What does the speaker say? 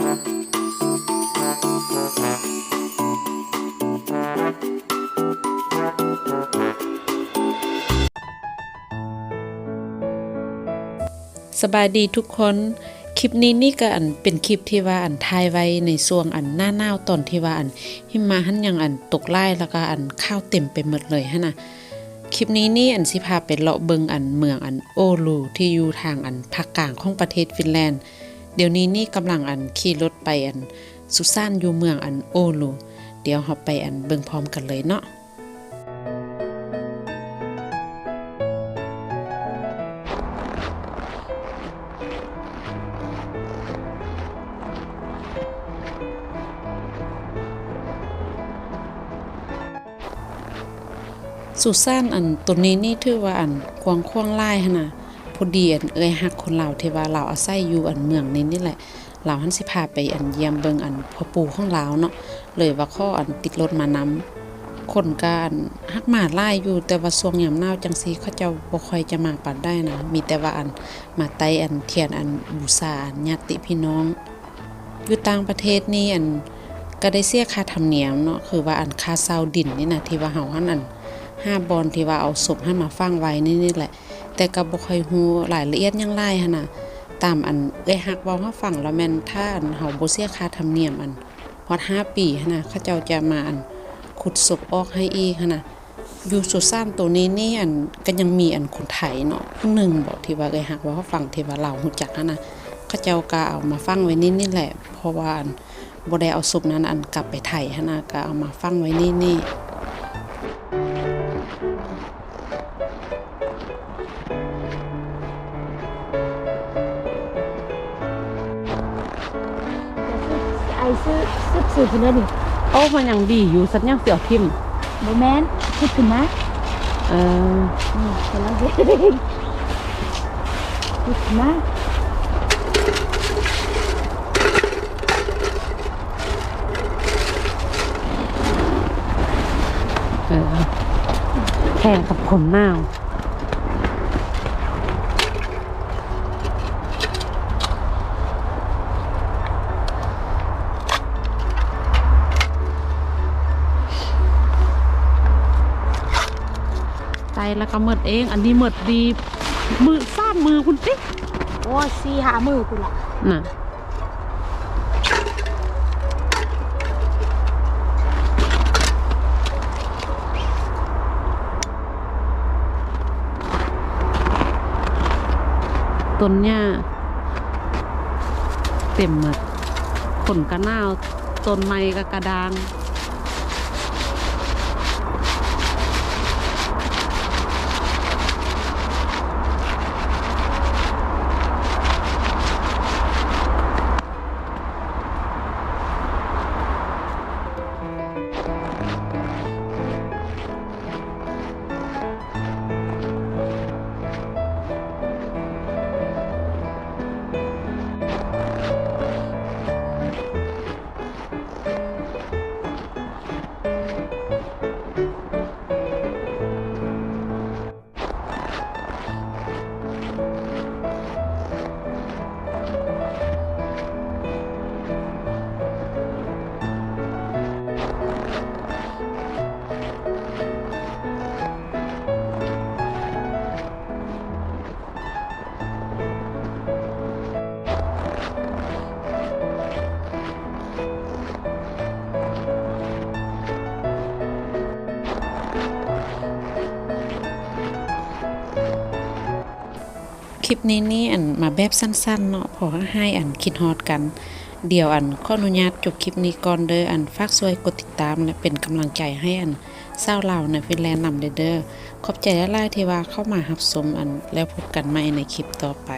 สบายดีทุกคน คลิปนี้นี่ก็อันเป็นคลิปที่ว่าอันถ่ายไว้ในช่วงอันหน้าหนาวตอนที่ว่าอันหิมะหันยังอันตกไล่แล้วก็อันข้าวเต็มไปหมดเลยฮะนะคลิปนี้นี่อันสิพาไปเลาะเบิงอันเมืองอันโอลูที่อยู่ทางอันภาคกลางของประเทศฟินแลนด์ เดี๋ยวนี้นี่กำลังอันขี่รถไปอันสุสานอยู่เมืองอันโอลูเดี๋ยวเราไปอันเบิงพร้อมกันเลยเนาะสุสานอันตัวนี้นี่ถือว่าอันกวางขวางหลายหั่นน่ะ พอดีอันเอ้ยฮักคนลาวที่ว่าลาวอาศัยอยู่อันเมืองนี้นี่แหละลาวหันสิพาไปอันเยี่ยมเบิงอันพ่อปู่ของลาวเนาะเลยว่าข้ออันติดรถมานำคนกันฮักหมาหลายอยู่แต่ว่าช่วงยามหนาวจังซีเขาจ้าบ่ค่อยจะมาปานได้นะมีแต่ว่าอันมาไตอันเทียนอันบูชาอันญาติพี่น้อง อยู่ต่างประเทศนี่อันก็ได้เสียค่าธรรมเนียมเนาะคือว่าอันค่าเช่าดินนี่นะที่ว่าเฮาหันอันห้าบอลที่ว่าเอาศพให้มาฟังไว้นี่นี่แหละ แต่ก็บ่ค่อยฮู้รายละเอียดยังหลายหั่นน่ะ ตามอันเอ้ยฮักเว้าให้ฟังแล้วแม่นถ้าอันเฮาบ่เสียค่าธรรมเนียมอันฮอด5ปีหั่นน่ะเขาเจ้าจะมาอันขุดศพออกให้อีกหั่นน่ะอยู่สุสานตัวนี้นี่อันก็ยังมีอันคนไทยเนาะผู้หนึ่งบอกที่ว่าเอ้ยฮักว้าให้ฟังที่ว่าเราฮู้จักหั่นน่ะเขาเจ้าก็เอามาฟังไว้นี่นี่แหละ เพราะว่าอันบ่ได้เอาศพนั้นอันกลับไปไทยหั่นน่ะก็เอามาฟังไว้นี่นี่ ไอซื้อซื้อซื้อขึ้นแล้วนี่โอ้มันยังดีอยู่สัญญาณเสียวทิมโมแมนขึ้นขึ้นนะเออนี่กำลังเด็กขึ้นขึ้นนะเออแข่งกับคนหนา ใจแล้วก็หมดเอง อันนี้หมดดีมือซ้ำมือคุณติ๊กโอ้สี่หามือกูละน่ะต้นหญ้าเต็มหมดผลกระนาวต้นไม้ก็กระดาง คลิปนี้นี่อันมาแบบสั้นๆเนาะเพอให้อันคิดฮอดกัน เดี๋ยวอันขออนุญาตจบคลิปนี้ก่อนเด้ออันฝากช่วยกดติดตามและเป็นกำลังใจให้อันเศร้าเลาในฟินแลนด์นำเด้อเด้อขอบใจและไลทีว่าเข้ามารับชมอันแล้วพบกันใหม่ในคลิปต่อไป